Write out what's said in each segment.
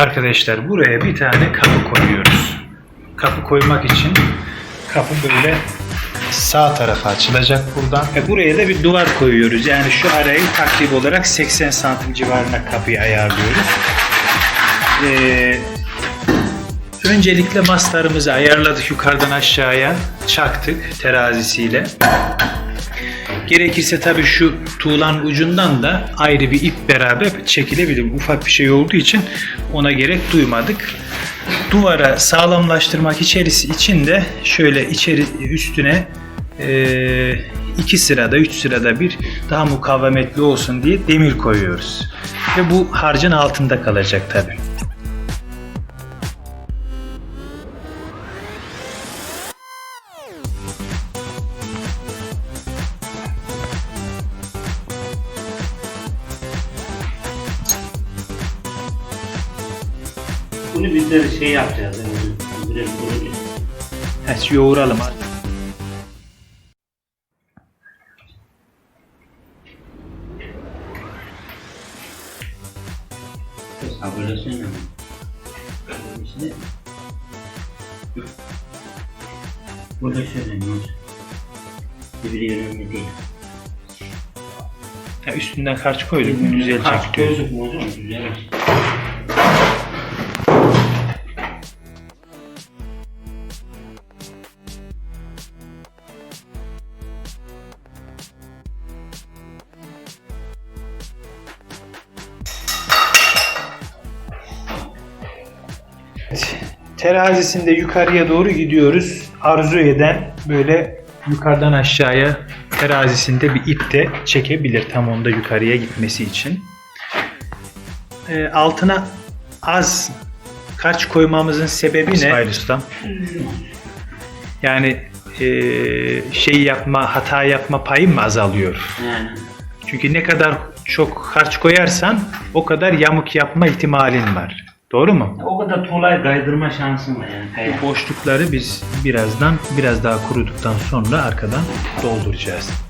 Arkadaşlar buraya bir tane kapı koyuyoruz. Kapı koymak için kapı böyle sağ tarafa açılacak buradan. Ve buraya da bir duvar koyuyoruz. Yani şu arayı takribi olarak 80 santim civarına kapıyı ayarlıyoruz. Ee, öncelikle maslarımızı ayarladık yukarıdan aşağıya. Çaktık terazisiyle. Gerekirse tabii şu tuğlanın ucundan da ayrı bir ip beraber çekilebilir. Ufak bir şey olduğu için ona gerek duymadık. Duvara sağlamlaştırmak içerisi için de şöyle içeri üstüne eee, iki sırada, üç sırada bir daha mukavemetli olsun diye demir koyuyoruz. Ve bu harcın altında kalacak tabii. Bunu biz de şey yapacağız. Yani, biraz böyle Evet, yoğuralım. sabırlasın. İşte Burada şöyle ne olacak? Birbiri önemli değil. Ya üstünden harç koyduk mu düzelecek Kaç diyor. koyduk mu hocam? Düzelir. Terazisinde yukarıya doğru gidiyoruz. Arzu eden böyle yukarıdan aşağıya terazisinde bir ip de çekebilir tam onda yukarıya gitmesi için. Ee, altına az kaç koymamızın sebebi ne? Ustam. Yani eee, şey yapma, hata yapma payı mı azalıyor? Yani Çünkü ne kadar çok harç koyarsan o kadar yamuk yapma ihtimalin var. Doğru mu? o kadar tuğlayı kaydırma şansın var yani. Kaya. Bu boşlukları biz birazdan biraz daha kuruduktan sonra arkadan dolduracağız.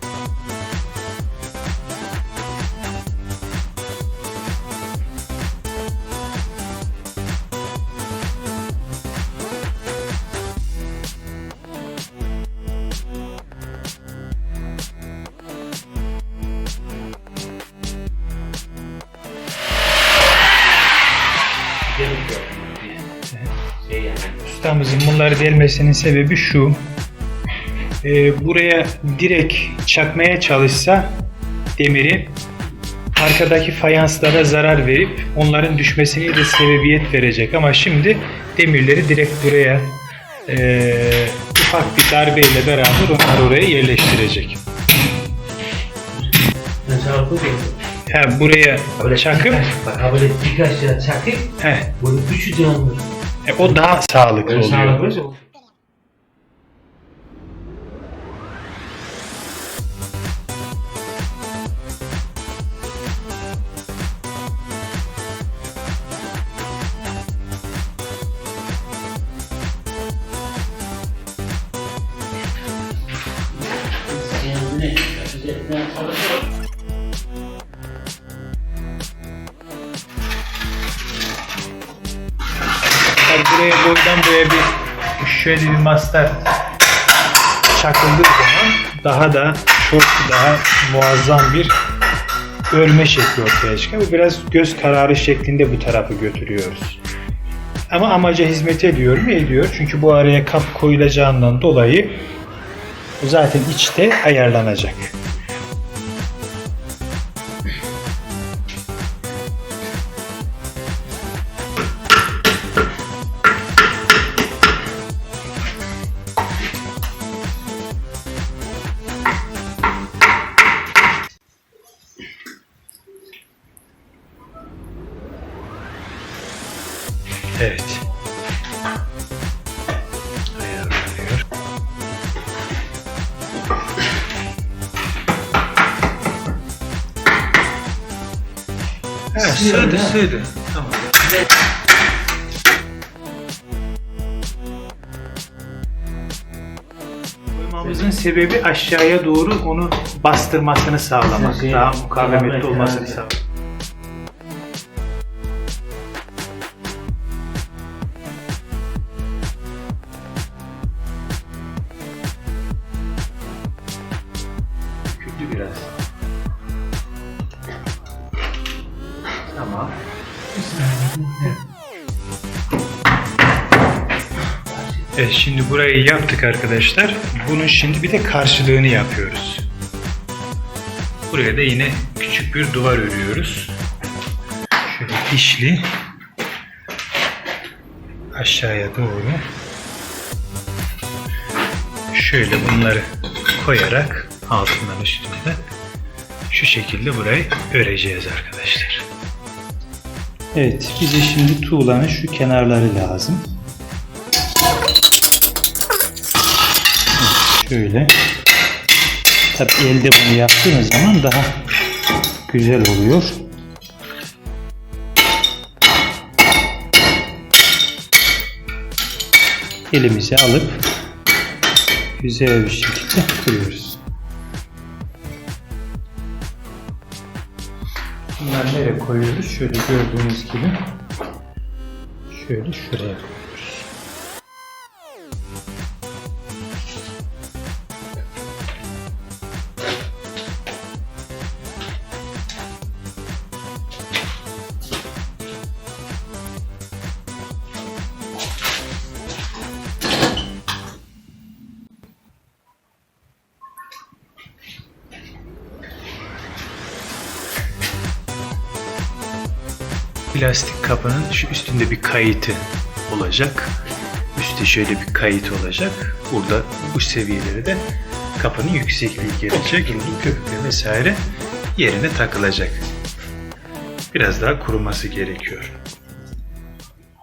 Ustamızın bunları delmesinin sebebi şu. Ee, buraya direkt çakmaya çalışsa demiri arkadaki fayanslara zarar verip onların düşmesine de sebebiyet verecek. Ama şimdi demirleri direkt buraya ee, ufak bir darbeyle beraber onları oraya yerleştirecek. Ha, buraya çakıp çakıp heh, böyle üçü canlı. e, o daha sağlıklı Böyle oluyor. sağlıklı olsa buraya boydan boya bir şöyle bir mastar çakıldığı zaman daha da çok daha muazzam bir örme şekli ortaya çıkıyor. Bu biraz göz kararı şeklinde bu tarafı götürüyoruz. Ama amaca hizmet ediyor mu? Ediyor. Çünkü bu araya kap koyulacağından dolayı zaten içte ayarlanacak. Evet. Ayarlanıyor. Evet, sığdı, sığdı. Tamam. Koymamızın sebebi aşağıya doğru onu bastırmasını sağlamak. Daha mukavemetli mukavemet, olmasını evet. sağlamak. biraz. Tamam. Evet, şimdi burayı yaptık arkadaşlar. Bunun şimdi bir de karşılığını yapıyoruz. Buraya da yine küçük bir duvar örüyoruz. Şöyle dişli aşağıya doğru şöyle bunları koyarak altından üstünden şu şekilde burayı öreceğiz arkadaşlar. Evet bize şimdi tuğlanın şu kenarları lazım. Şöyle. Tabi elde bunu yaptığınız zaman daha güzel oluyor. Elimize alıp güzel bir şekilde kırıyoruz. Bunları nereye koyuyoruz? Şöyle gördüğünüz gibi şöyle şuraya Plastik kapının şu üstünde bir kayıtı olacak. Üstte şöyle bir kayıt olacak. Burada bu seviyelere de kapının yüksekliği gelecek. Köpükle vesaire yerine takılacak. Biraz daha kuruması gerekiyor.